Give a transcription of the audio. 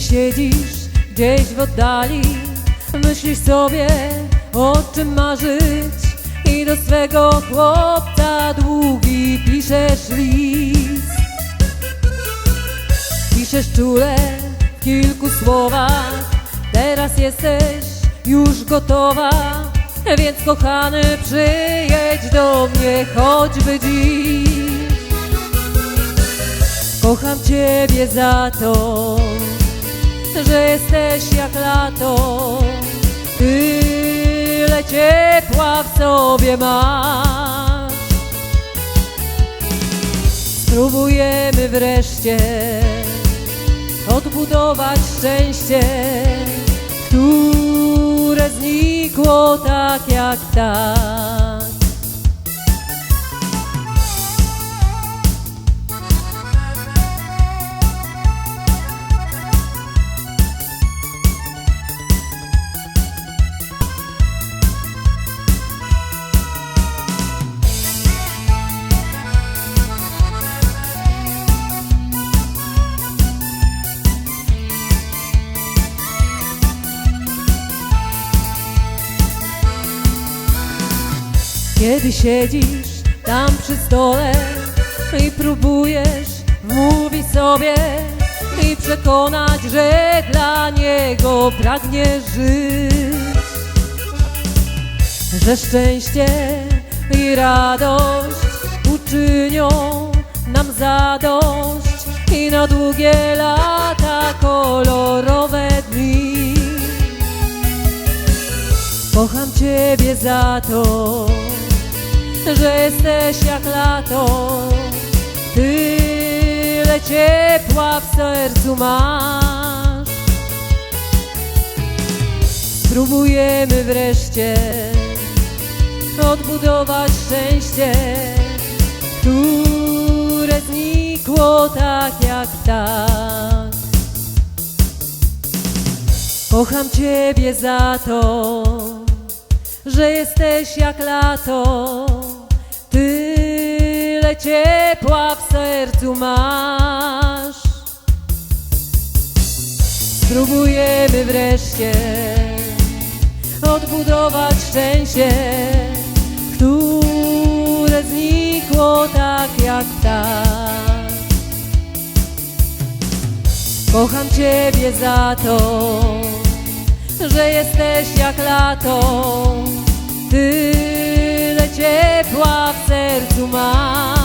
siedzisz gdzieś w oddali Myślisz sobie o czym marzyć I do swego chłopca długi piszesz list. Piszesz czule w kilku słowach. Teraz jesteś już gotowa Więc kochany przyjedź do mnie choćby dziś. Kocham Ciebie za to, że jesteś jak lato. Tyle ciepła w sobie masz. Spróbujemy wreszcie odbudować szczęście, które znikło tak jak tak. Kiedy siedzisz tam przy stole i próbujesz wmówić sobie i przekonać, że dla niego pragniesz żyć, że szczęście i radość uczynią nam zadość i na długie lata kolorowe dni. Kocham Ciebie za to, że jesteś jak lato. Tyle ciepła w sercu masz. Spróbujemy wreszcie odbudować szczęście, które znikło tak jak tak. Kocham Ciebie za to, że jesteś jak lato. Tyle ciepła w sercu masz. Spróbujemy wreszcie odbudować szczęście, które znikło tak jak tak. Kocham Ciebie za to, że jesteś jak lato. Tyle ciepła w sercu masz.